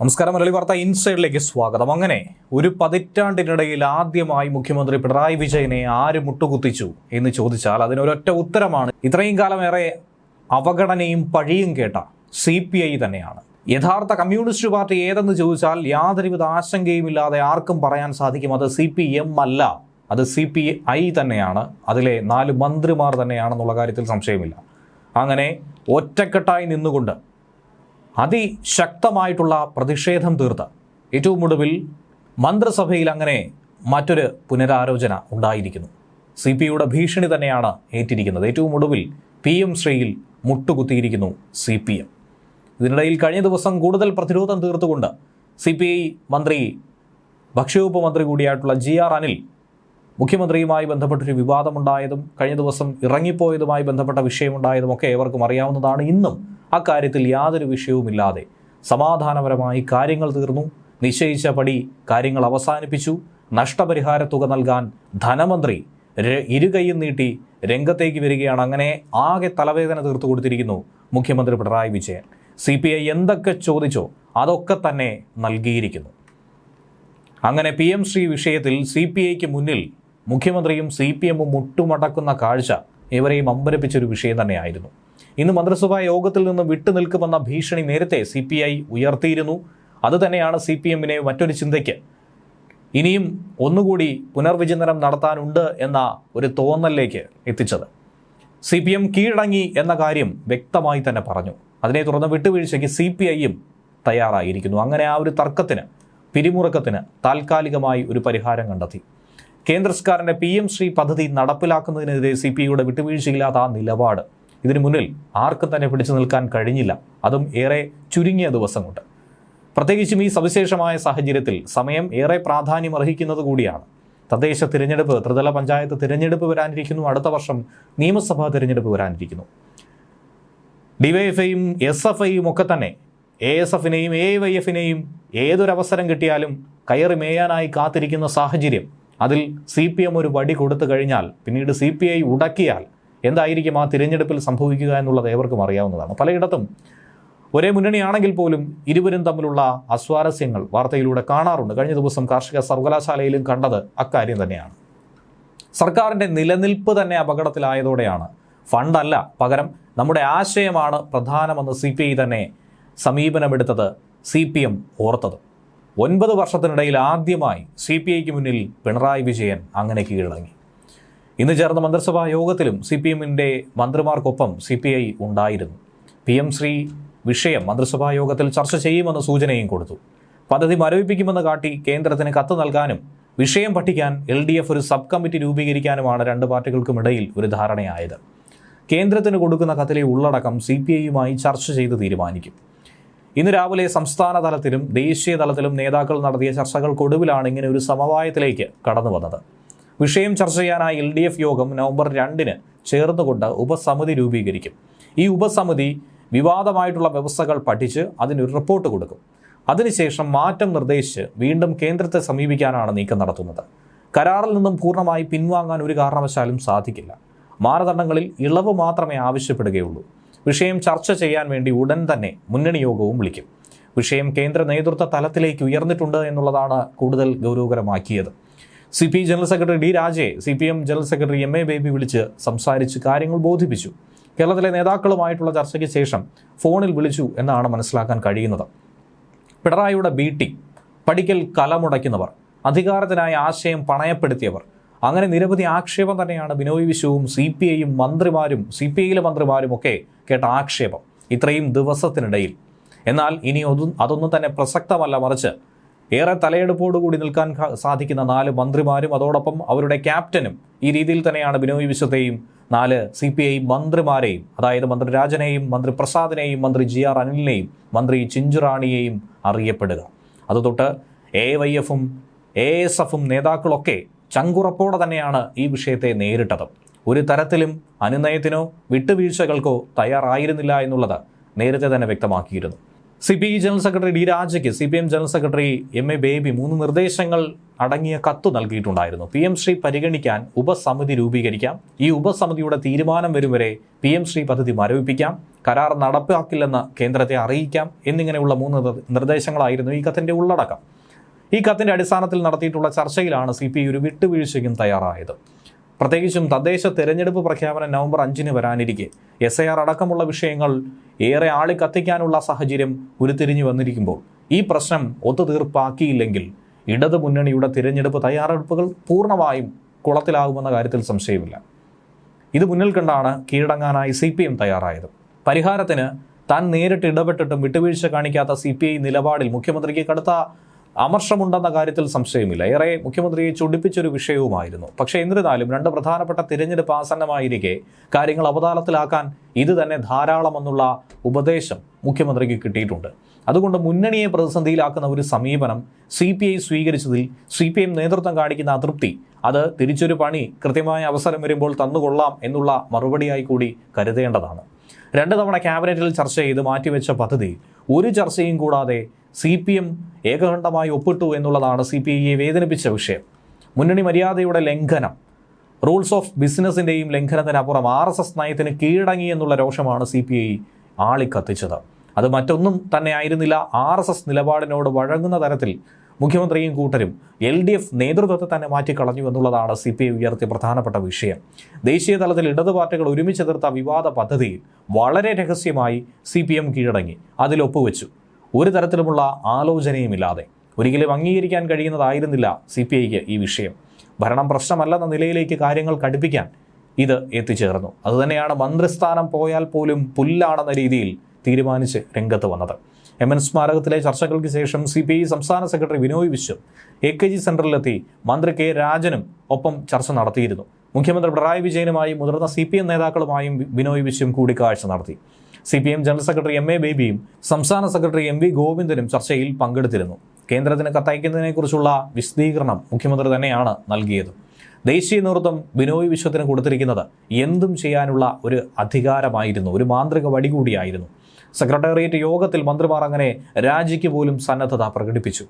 നമസ്കാരം മലയാളി വാർത്ത ഇൻസൈഡിലേക്ക് സ്വാഗതം. അങ്ങനെ ഒരു പതിറ്റാണ്ടിനിടയിൽ ആദ്യമായി മുഖ്യമന്ത്രി പിണറായി വിജയനെ ആര് മുട്ടുകുത്തിച്ചു എന്ന് ചോദിച്ചാൽ അതിനൊരൊറ്റ ഉത്തരമാണ്. ഇത്രയും കാലം ഏറെ അവഗണനയും പഴിയും കേട്ട സി പി ഐ തന്നെയാണ്. യഥാർത്ഥ കമ്മ്യൂണിസ്റ്റ് പാർട്ടി ഏതെന്ന് ചോദിച്ചാൽ യാതൊരുവിധ ആശങ്കയുമില്ലാതെ ആർക്കും പറയാൻ സാധിക്കും. അത് സി പി എം അല്ല അത് സി പി ഐ തന്നെയാണ്. അതിലെ നാല് മന്ത്രിമാർ തന്നെയാണെന്നുള്ള കാര്യത്തിൽ സംശയമില്ല. അങ്ങനെ ഒറ്റക്കെട്ടായി നിന്നുകൊണ്ട് അതിശക്തമായിട്ടുള്ള പ്രതിഷേധം തീർത്ത്. ഏറ്റവും ഒടുവിൽ മന്ത്രിസഭയിൽ അങ്ങനെ മറ്റൊരു പുനരാലോചന ഉണ്ടായിരിക്കുന്നു. സി പി യുടെ ഭീഷണി തന്നെയാണ് ഏറ്റിരിക്കുന്നത്. ഏറ്റവും ഒടുവിൽ പി എം ശ്രീയിൽ മുട്ടുകുത്തിയിരിക്കുന്നു സി പി എം ഇതിനിടയിൽ കഴിഞ്ഞ ദിവസം കൂടുതൽ പ്രതിരോധം തീർത്തുകൊണ്ട് സി പി ഐ മന്ത്രി ഭക്ഷ്യവകുപ്പ് മന്ത്രി കൂടിയായിട്ടുള്ള ജി ആർ അനിൽ മുഖ്യമന്ത്രിയുമായി ബന്ധപ്പെട്ടൊരു വിവാദമുണ്ടായതും കഴിഞ്ഞ ദിവസം ഇറങ്ങിപ്പോയതുമായി ബന്ധപ്പെട്ട വിഷയമുണ്ടായതും ഒക്കെ ഏവർക്കും അറിയാവുന്നതാണ്. ഇന്നും അക്കാര്യത്തിൽ യാതൊരു വിഷയവുമില്ലാതെ സമാധാനപരമായി കാര്യങ്ങൾ തീർന്നു. നിശ്ചയിച്ച പടി കാര്യങ്ങൾ അവസാനിപ്പിച്ചു. നഷ്ടപരിഹാര തുക നൽകാൻ ധനമന്ത്രി ഇരുകൈയും നീട്ടി രംഗത്തേക്ക് വരികയാണ്. അങ്ങനെ ആകെ തലവേദന തീർത്തു കൊടുത്തിരിക്കുന്നു മുഖ്യമന്ത്രി Pinarayi Vijayan. C P I എന്തൊക്കെ ചോദിച്ചോ അതൊക്കെ തന്നെ നൽകിയിരിക്കുന്നു. അങ്ങനെ പി എം ശ്രീ വിഷയത്തിൽ സി പി ഐക്ക് മുന്നിൽ മുഖ്യമന്ത്രിയും സി പി എമ്മും മുട്ടുമടക്കുന്ന കാഴ്ച ഇവരെയും അമ്പരപ്പിച്ചൊരു വിഷയം തന്നെയായിരുന്നു. ഇന്ന് മന്ത്രിസഭാ യോഗത്തിൽ നിന്ന് വിട്ടുനിൽക്കുമെന്ന ഭീഷണി നേരത്തെ സി പി ഐ ഉയർത്തിയിരുന്നു. അതുതന്നെയാണ് സി പി എമ്മിനെ മറ്റൊരു ചിന്തയ്ക്ക്. ഇനിയും ഒന്നുകൂടി പുനർവിചിന്തനം നടത്താനുണ്ട് എന്ന ഒരു തോന്നലിലേക്ക് എത്തിച്ചത്. സി പി എം കീഴടങ്ങി എന്ന കാര്യം വ്യക്തമായി തന്നെ പറഞ്ഞു. അതിനെ തുടർന്ന് വിട്ടുവീഴ്ചയ്ക്ക് സി പി ഐയും തയ്യാറായിരിക്കുന്നു. അങ്ങനെ ആ ഒരു തർക്കത്തിന് പിരിമുറുക്കത്തിന് താൽക്കാലികമായി ഒരു പരിഹാരം കണ്ടെത്തി. കേന്ദ്ര സർക്കാരിന്റെ പി എം ശ്രീ പദ്ധതി നടപ്പിലാക്കുന്നതിനെതിരെ സി പി ഐയുടെ വിട്ടുവീഴ്ചയില്ലാത്ത ആ നിലപാട്. ഇതിനു മുന്നിൽ ആർക്കും തന്നെ പിടിച്ചു നിൽക്കാൻ കഴിഞ്ഞില്ല. അതും ഏറെ ചുരുങ്ങിയ ദിവസം കൊണ്ട്. പ്രത്യേകിച്ചും ഈ സവിശേഷമായ സാഹചര്യത്തിൽ സമയം ഏറെ പ്രാധാന്യം അർഹിക്കുന്നത് കൂടിയാണ്. തദ്ദേശ തിരഞ്ഞെടുപ്പ് ത്രിതല പഞ്ചായത്ത് തിരഞ്ഞെടുപ്പ് വരാനിരിക്കുന്നു. അടുത്ത വർഷം നിയമസഭാ തിരഞ്ഞെടുപ്പ് വരാനിരിക്കുന്നു. ഡിവൈഎഫ്ഐയും എസ് എഫ് ഐയും ഒക്കെ തന്നെ എ എസ് എഫിനെയും എ വൈ എഫിനെയും ഏതൊരവസരം കിട്ടിയാലും കയറി മേയാനായി കാത്തിരിക്കുന്ന സാഹചര്യം അതിൽ സി പി എം ഒരു വടി കൊടുത്തു കഴിഞ്ഞാൽ പിന്നീട് സി പി ഐ ഉടക്കിയാൽ എന്തായിരിക്കും ആ തിരഞ്ഞെടുപ്പിൽ സംഭവിക്കുക എന്നുള്ളത് ഏവർക്കും അറിയാവുന്നതാണ്. പലയിടത്തും ഒരേ മുന്നണിയാണെങ്കിൽ പോലും ഇരുവരും തമ്മിലുള്ള അസ്വാരസ്യങ്ങൾ വാർത്തയിലൂടെ കാണാറുണ്ട്. കഴിഞ്ഞ ദിവസം കാർഷിക സർവകലാശാലയിലും കണ്ടത് അക്കാര്യം തന്നെയാണ്. സർക്കാരിന്റെ നിലനിൽപ്പ് തന്നെ അപകടത്തിലായതോടെയാണ്. ഫണ്ടല്ല പകരം നമ്മുടെ ആശയമാണ് പ്രധാനമെന്ന് സി പി ഐ തന്നെ സമീപനമെടുത്തത് സി പി എം ഓർത്തത്. ഒൻപത് വർഷത്തിനിടയിൽ ആദ്യമായി സി പി ഐക്ക് മുന്നിൽ പിണറായി വിജയൻ അങ്ങനെ കീഴടങ്ങി ഇന്ന് ചേർന്ന മന്ത്രിസഭാ യോഗത്തിലും സി പി എമ്മിന്റെ മന്ത്രിമാർക്കൊപ്പം സി പി ഐ ഉണ്ടായിരുന്നു. പി എം ശ്രീ വിഷയം മന്ത്രിസഭാ യോഗത്തിൽ ചർച്ച ചെയ്യുമെന്ന സൂചനയും കൊടുത്തു. പദ്ധതി മരവിപ്പിക്കുമെന്ന് കാട്ടി കേന്ദ്രത്തിന് കത്ത് നൽകാനും വിഷയം പഠിക്കാൻ എൽ ഡി എഫ് ഒരു സബ് കമ്മിറ്റി രൂപീകരിക്കാനുമാണ് രണ്ട് പാർട്ടികൾക്കുമിടയിൽ ഒരു ധാരണയായത്. കേന്ദ്രത്തിന് കൊടുക്കുന്ന കത്തിലെ ഉള്ളടക്കം സി പി ഐയുമായി ചർച്ച ചെയ്ത് തീരുമാനിക്കും. ഇന്ന് രാവിലെ സംസ്ഥാന തലത്തിലും ദേശീയ തലത്തിലും നേതാക്കൾ നടത്തിയ ചർച്ചകൾക്കൊടുവിലാണ് ഇങ്ങനെ ഒരു സമവായത്തിലേക്ക് കടന്നു വന്നത്. വിഷയം ചർച്ച ചെയ്യാനായി എൽ ഡി എഫ് യോഗം നവംബർ രണ്ടിന് ചേർന്നുകൊണ്ട് ഉപസമിതി രൂപീകരിക്കും. ഈ ഉപസമിതി വിവാദമായിട്ടുള്ള വ്യവസ്ഥകൾ പഠിച്ച് അതിനൊരു റിപ്പോർട്ട് കൊടുക്കും. അതിനുശേഷം മാറ്റം നിർദ്ദേശിച്ച് വീണ്ടും കേന്ദ്രത്തെ സമീപിക്കാനാണ് നീക്കം നടത്തുന്നത്. കരാറിൽ നിന്നും പൂർണമായി പിൻവാങ്ങാൻ ഒരു കാരണവശാലും സാധിക്കില്ല. മാനദണ്ഡങ്ങളിൽ ഇളവ് മാത്രമേ ആവശ്യപ്പെടുകയുള്ളൂ. വിഷയം ചർച്ച ചെയ്യാൻ വേണ്ടി ഉടൻ തന്നെ മുന്നണി യോഗവും വിളിക്കും. വിഷയം കേന്ദ്ര നേതൃത്വ തലത്തിലേക്ക് ഉയർന്നിട്ടുണ്ട് എന്നുള്ളതാണ് കൂടുതൽ ഗൗരവകരമാക്കിയത്. C P general secretary D രാജയെ C P M general secretary M A Baby വിളിച്ച് സംസാരിച്ച് കാര്യങ്ങൾ ബോധിപ്പിച്ചു. കേരളത്തിലെ നേതാക്കളുമായിട്ടുള്ള ചർച്ചയ്ക്ക് ശേഷം ഫോണിൽ വിളിച്ചു എന്നാണ് മനസ്സിലാക്കാൻ കഴിയുന്നത്. പിണറായിയുടെ ബി ടി പഠിക്കൽ കലമുടയ്ക്കുന്നവർ അധികാരത്തിനായി ആശയം പണയപ്പെടുത്തിയവർ അങ്ങനെ നിരവധി ആക്ഷേപം തന്നെയാണ് ബിനോയ് വിശ്വവും സി പി ഐയും മന്ത്രിമാരും സി പി ഐയിലെ മന്ത്രിമാരും ഒക്കെ കേട്ട ആക്ഷേപം ഇത്രയും ദിവസത്തിനിടയിൽ. എന്നാൽ ഇനി അതൊന്നും തന്നെ പ്രസക്തമല്ല മറിച്ച് ഏറെ തലയെടുപ്പോടുകൂടി നിൽക്കാൻ സാധിക്കുന്ന നാല് മന്ത്രിമാരും അതോടൊപ്പം അവരുടെ ക്യാപ്റ്റനും ഈ രീതിയിൽ തന്നെയാണ് ബിനോയ് വിശ്വത്തെയും നാല് സി പി ഐ മന്ത്രിമാരെയും അതായത് മന്ത്രി രാജനെയും മന്ത്രി പ്രസാദിനെയും മന്ത്രി ജി ആർ അനിലിനെയും മന്ത്രി ചിഞ്ചുറാണിയെയും അറിയപ്പെടുക. അത് തൊട്ട് എ വൈ എഫും എ എസ് എഫും നേതാക്കളൊക്കെ ചങ്കുറപ്പോടെ തന്നെയാണ് ഈ വിഷയത്തെ നേരിട്ടത്. ഒരു തരത്തിലും അനുനയത്തിനോ വിട്ടുവീഴ്ചകൾക്കോ തയ്യാറായിരുന്നില്ല എന്നുള്ളത് നേരത്തെ തന്നെ വ്യക്തമാക്കിയിരുന്നു. C P I general secretary D രാജയ്ക്ക് C P M general secretary M A Baby മൂന്ന് നിർദ്ദേശങ്ങൾ അടങ്ങിയ കത്ത് നൽകിയിട്ടുണ്ടായിരുന്നു. പി എം ശ്രീ പരിഗണിക്കാൻ ഉപസമിതി രൂപീകരിക്കാം. ഈ ഉപസമിതിയുടെ തീരുമാനം വരും വരെ പി എം ശ്രീ പദ്ധതി മരവിപ്പിക്കാം. കരാർ നടപ്പാക്കില്ലെന്ന് കേന്ദ്രത്തെ അറിയിക്കാം. എന്നിങ്ങനെയുള്ള മൂന്ന് നിർദ്ദേശങ്ങളായിരുന്നു ഈ കത്തിന്റെ ഉള്ളടക്കം. ഈ കത്തിന്റെ അടിസ്ഥാനത്തിൽ നടത്തിയിട്ടുള്ള ചർച്ചയിലാണ് സി പി ഒരു വിട്ടുവീഴ്ചയ്ക്കും തയ്യാറായത്. പ്രത്യേകിച്ചും തദ്ദേശ തെരഞ്ഞെടുപ്പ് പ്രഖ്യാപനം നവംബർ അഞ്ചിന് വരാനിരിക്കെ എസ് ഐ ആർ അടക്കമുള്ള വിഷയങ്ങൾ ഏറെ ആളി കത്തിക്കാനുള്ള സാഹചര്യം ഉരുത്തിരിഞ്ഞു വന്നിരിക്കുമ്പോൾ ഈ പ്രശ്നം ഒത്തുതീർപ്പാക്കിയില്ലെങ്കിൽ ഇടതു മുന്നണിയുടെ തിരഞ്ഞെടുപ്പ് തയ്യാറെടുപ്പുകൾ പൂർണമായും കുളത്തിലാകുമെന്ന കാര്യത്തിൽ സംശയമില്ല. ഇത് മുന്നിൽ കണ്ടാണ് കീഴടങ്ങാനായി സി പി എം തയ്യാറായത്. പരിഹാരത്തിന് താൻ നേരിട്ട് ഇടപെട്ടിട്ടും വിട്ടുവീഴ്ച കാണിക്കാത്ത സി പി ഐ നിലപാടിൽ മുഖ്യമന്ത്രിക്ക് കടുത്ത അമർഷമുണ്ടെന്ന കാര്യത്തിൽ സംശയമില്ല. ഏറെ മുഖ്യമന്ത്രിയെ ചൊടിപ്പിച്ചൊരു വിഷയവുമായിരുന്നു. പക്ഷേ എന്നിരുന്നാലും രണ്ട് പ്രധാനപ്പെട്ട തിരഞ്ഞെടുപ്പ് ആസന്നമായിരിക്കെ കാര്യങ്ങൾ അവതാളത്തിലാക്കാൻ ഇത് തന്നെ ധാരാളമെന്നുള്ള ഉപദേശം മുഖ്യമന്ത്രിക്ക് കിട്ടിയിട്ടുണ്ട്. അതുകൊണ്ട് മുന്നണിയെ പ്രതിസന്ധിയിലാക്കുന്ന ഒരു സമീപനം സി പി ഐ സ്വീകരിച്ചതിൽ സി പി എം നേതൃത്വം കാണിക്കുന്ന അതൃപ്തി. അത് തിരിച്ചൊരു പണി കൃത്യമായ അവസരം വരുമ്പോൾ തന്നുകൊള്ളാം എന്നുള്ള മറുപടിയായി കൂടി കരുതേണ്ടതാണ്. രണ്ടു തവണ ക്യാബിനറ്റിൽ ചർച്ച ചെയ്ത് മാറ്റിവെച്ച പദ്ധതി ഒരു ചർച്ചയും കൂടാതെ സി പി എം ഏകകണ്ഠമായി ഒപ്പിട്ടു എന്നുള്ളതാണ് സി പി ഐയെ വേദനിപ്പിച്ച വിഷയം. മുന്നണി മര്യാദയുടെ ലംഘനം. റൂൾസ് ഓഫ് ബിസിനസിന്റെയും ലംഘനത്തിനപ്പുറം ആർ എസ് എസ് നയത്തിന് കീഴടങ്ങി എന്നുള്ള രോഷമാണ് സി പി ഐ ആളിക്കത്തിച്ചത്. അത് മറ്റൊന്നും തന്നെ ആയിരുന്നില്ല. ആർ എസ് എസ് നിലപാടിനോട് വഴങ്ങുന്ന തരത്തിൽ മുഖ്യമന്ത്രിയും കൂട്ടരും എൽ ഡി എഫ് നേതൃത്വത്തെ തന്നെ മാറ്റിക്കളഞ്ഞു എന്നുള്ളതാണ് സി പി ഐ ഉയർത്തിയ പ്രധാനപ്പെട്ട വിഷയം. ദേശീയ തലത്തിൽ ഇടതു പാർട്ടികൾ ഒരുമിച്ച് എതിർത്ത വിവാദ പദ്ധതിയിൽ വളരെ രഹസ്യമായി സി പി എം കീഴടങ്ങി. അതിൽ ഒപ്പുവെച്ചു. ഒരു തരത്തിലുമുള്ള ആലോചനയുമില്ലാതെ ഒരിക്കലും അംഗീകരിക്കാൻ കഴിയുന്നതായിരുന്നില്ല സി പി ഐക്ക് ഈ വിഷയം. ഭരണം പ്രശ്നമല്ലെന്ന നിലയിലേക്ക് കാര്യങ്ങൾ കടുപ്പിക്കാൻ ഇത് എത്തിച്ചേർന്നു. അതുതന്നെയാണ് മന്ത്രിസ്ഥാനം പോയാൽ പോലും പുല്ലാണെന്ന രീതിയിൽ തീരുമാനിച്ച് രംഗത്ത് വന്നത്. എം എൻ സ്മാരകത്തിലെ ചർച്ചകൾക്ക് ശേഷം സി പി ഐ സംസ്ഥാന secretary Binoy Viswam A K G സെന്ററിലെത്തി മന്ത്രി കെ രാജനും ഒപ്പം ചർച്ച നടത്തിയിരുന്നു. മുഖ്യമന്ത്രി പിണറായി വിജയനുമായും മുതിർന്ന സി പി എം നേതാക്കളുമായും ബിനോയ് വിശ്വം കൂടിക്കാഴ്ച നടത്തി. C P M general secretary M A ബേബിയും സംസ്ഥാന സെക്രട്ടറി എം വി ഗോവിന്ദനും ചർച്ചയിൽ പങ്കെടുത്തിരുന്നു. കേന്ദ്രത്തിന് കത്തയക്കുന്നതിനെക്കുറിച്ചുള്ള വിശദീകരണം മുഖ്യമന്ത്രി തന്നെയാണ് നൽകിയത്. ദേശീയ നേതൃത്വം ബിനോയ് വിശ്വത്തിന് കൊടുത്തിരിക്കുന്നത് എന്തും ചെയ്യാനുള്ള ഒരു അധികാരമായിരുന്നു ഒരു മാന്ത്രിക വടി കൂടിയായിരുന്നു. സെക്രട്ടേറിയറ്റ് യോഗത്തിൽ മന്ത്രിമാർ അങ്ങനെ രാജിക്ക് പോലും സന്നദ്ധത പ്രകടിപ്പിച്ചു.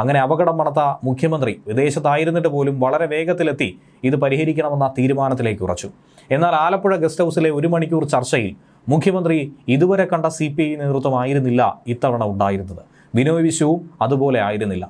അങ്ങനെ അപകടം മണത്ത മുഖ്യമന്ത്രി വിദേശത്തായിരുന്നിട്ട് പോലും വളരെ വേഗത്തിലെത്തി ഇത് പരിഹരിക്കണമെന്ന തീരുമാനത്തിലേക്ക് ഉറച്ചു. എന്നാൽ ആലപ്പുഴ ഗസ്റ്റ് ഹൗസിലെ ഒരു മണിക്കൂർ ചർച്ചയിൽ മുഖ്യമന്ത്രി ഇതുവരെ കണ്ട സി പി ഐ നേതൃത്വമായിരുന്നില്ല ഇത്തവണ ഉണ്ടായിരുന്നത്. ബിനോയ് വിശ്വവും അതുപോലെ ആയിരുന്നില്ല.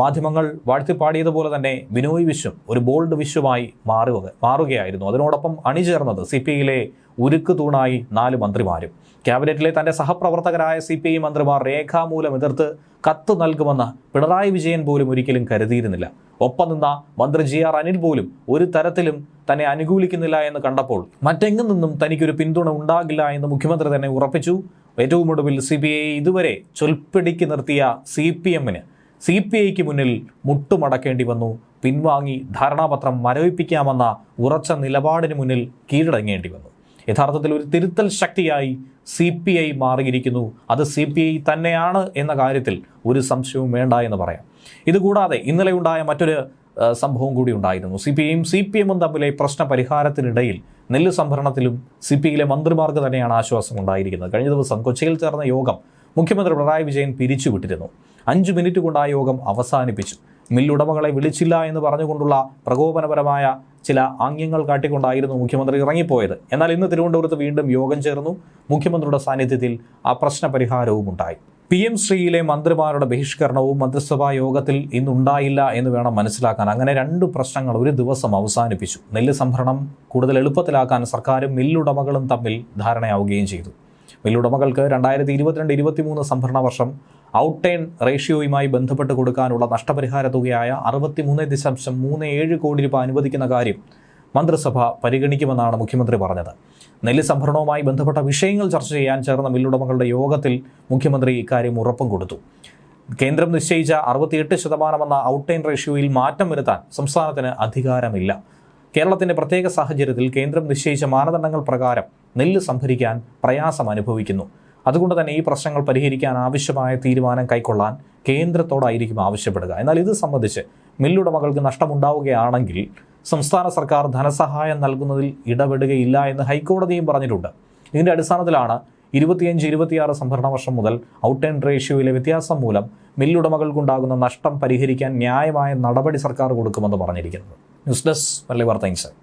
മാധ്യമങ്ങൾ വാഴ്ത്തിപ്പാടിയതുപോലെ തന്നെ ബിനോയ് വിശ്വം ഒരു ബോൾഡ് വിശ്വമായി മാറുക മാറുകയായിരുന്നു. അതിനോടൊപ്പം അണിചേർന്നത് സി പി ഐയിലെ ഉരുക്ക് തൂണായി നാല് മന്ത്രിമാരും. ക്യാബിനറ്റിലെ തന്റെ സഹപ്രവർത്തകരായ സി പി ഐ മന്ത്രിമാർ രേഖാമൂലം എതിർത്ത് കത്ത് നൽകുമെന്ന് പിണറായി വിജയൻ പോലും ഒരിക്കലും കരുതിയിരുന്നില്ല. ഒപ്പം നിന്ന മന്ത്രി ജി ആർ അനിൽ പോലും ഒരു തരത്തിലും തന്നെ അനുകൂലിക്കുന്നില്ല എന്ന് കണ്ടപ്പോൾ മറ്റെങ്ങും നിന്നും തനിക്കൊരു പിന്തുണ ഉണ്ടാകില്ല എന്ന് മുഖ്യമന്ത്രി തന്നെ ഉറപ്പിച്ചു. ഏറ്റവും ഒടുവിൽ സി ബി ഐ ഇതുവരെ ചൊൽപ്പിടിക്ക് നിർത്തിയ സി പി എമ്മിന് സി പി ഐക്ക് മുന്നിൽ മുട്ടുമടക്കേണ്ടി വന്നു. പിൻവാങ്ങി ധാരണാപത്രം മരവിപ്പിക്കാമെന്ന ഉറച്ച നിലപാടിന് മുന്നിൽ കീഴടങ്ങേണ്ടി വന്നു. യഥാർത്ഥത്തിൽ ഒരു തിരുത്തൽ ശക്തിയായി സി പി ഐ മാറിയിരിക്കുന്നു. അത് സി പി ഐ തന്നെയാണ് എന്ന കാര്യത്തിൽ ഒരു സംശയവും വേണ്ട എന്ന് പറയാം. ഇതുകൂടാതെ ഇന്നലെ ഉണ്ടായ മറ്റൊരു സംഭവം കൂടി ഉണ്ടായിരുന്നു. സി പി ഐയും സി പി എമ്മും തമ്മിലെ പ്രശ്ന പരിഹാരത്തിനിടയിൽ നെല്ല് സംഭരണത്തിലും സി പി ഐയിലെ മന്ത്രിമാർക്ക് തന്നെയാണ് ആശ്വാസം ഉണ്ടായിരിക്കുന്നത് കഴിഞ്ഞ ദിവസം കൊച്ചിയിൽ ചേർന്ന യോഗം മുഖ്യമന്ത്രി പിണറായി വിജയൻ പിരിച്ചുവിട്ടിരുന്നു. അഞ്ച് മിനിറ്റ് കൊണ്ട് ആ യോഗം അവസാനിപ്പിച്ചു. മില്ലുടമകളെ വിളിച്ചില്ല എന്ന് പറഞ്ഞുകൊണ്ടുള്ള പ്രകോപനപരമായ ചില ആംഗ്യങ്ങൾ കാട്ടിക്കൊണ്ടായിരുന്നു മുഖ്യമന്ത്രി ഇറങ്ങിപ്പോയത്. എന്നാൽ ഇന്ന് തിരുവനന്തപുരത്ത് വീണ്ടും യോഗം ചേർന്നു. മുഖ്യമന്ത്രിയുടെ സാന്നിധ്യത്തിൽ ആ പ്രശ്ന പരിഹാരവും ഉണ്ടായി. പി എം ശ്രീയിലെ മന്ത്രിമാരുടെ ബഹിഷ്കരണവും മന്ത്രിസഭാ യോഗത്തിൽ ഇന്നുണ്ടായില്ല എന്ന് വേണം മനസ്സിലാക്കാൻ. അങ്ങനെ രണ്ട് പ്രശ്നങ്ങൾ ഒരു ദിവസം അവസാനിപ്പിച്ചു. നെല്ല് സംഭരണം കൂടുതൽ എളുപ്പത്തിലാക്കാൻ സർക്കാരും മില്ലുടമകളും തമ്മിൽ ധാരണയാവുകയും ചെയ്തു. മില്ലുടമകൾക്ക് രണ്ടായിരത്തി ഇരുപത്തിരണ്ട് ഇരുപത്തിമൂന്ന് സംഭരണ വർഷം ഔട്ടേൺ റേഷ്യോയുമായി ബന്ധപ്പെട്ട് കൊടുക്കാനുള്ള നഷ്ടപരിഹാര തുകയായ അറുപത്തിമൂന്ന് ദശാംശം മൂന്ന് ഏഴ് കോടി രൂപ അനുവദിക്കുന്ന കാര്യം മന്ത്രിസഭ പരിഗണിക്കുമെന്നാണ് മുഖ്യമന്ത്രി പറഞ്ഞത്. നെല്ല് സംഭരണവുമായി ബന്ധപ്പെട്ട വിഷയങ്ങൾ ചർച്ച ചെയ്യാൻ ചേർന്ന മില്ലുടമകളുടെ യോഗത്തിൽ മുഖ്യമന്ത്രി ഇക്കാര്യം ഉറപ്പും കൊടുത്തു. കേന്ദ്രം നിശ്ചയിച്ച അറുപത്തിയെട്ട് ശതമാനമെന്ന ടൈൻ റേഷ്യോയിൽ മാറ്റം വരുത്താൻ സംസ്ഥാനത്തിന് അധികാരമില്ല. കേരളത്തിന്റെ പ്രത്യേക സാഹചര്യത്തിൽ കേന്ദ്രം നിശ്ചയിച്ച മാനദണ്ഡങ്ങൾ പ്രകാരം നെല്ല് സംഭരിക്കാൻ പ്രയാസം അനുഭവിക്കുന്നു. അതുകൊണ്ട് തന്നെ ഈ പ്രശ്നങ്ങൾ പരിഹരിക്കാൻ ആവശ്യമായ തീരുമാനം കൈക്കൊള്ളാൻ കേന്ദ്രത്തോടായിരിക്കും ആവശ്യപ്പെടുക. എന്നാൽ ഇത് സംബന്ധിച്ച് മില്ലുടമകൾക്ക് നഷ്ടമുണ്ടാവുകയാണെങ്കിൽ സംസ്ഥാന സർക്കാർ ധനസഹായം നൽകുന്നതിൽ ഇടപെടുകയില്ല എന്ന് ഹൈക്കോടതിയും പറഞ്ഞിട്ടുണ്ട്. ഇതിന്റെ അടിസ്ഥാനത്തിലാണ് ഇരുപത്തിയഞ്ച് ഇരുപത്തിയാറ് സംഭരണ വർഷം മുതൽ ഔട്ട് ആൻഡ് റേഷ്യോയിലെ വ്യത്യാസം മൂലം മില്ലുടമകൾക്കുണ്ടാകുന്ന നഷ്ടം പരിഹരിക്കാൻ ന്യായമായ നടപടി സർക്കാർ കൊടുക്കുമെന്ന് പറഞ്ഞിരിക്കുന്നത്. News desk insight.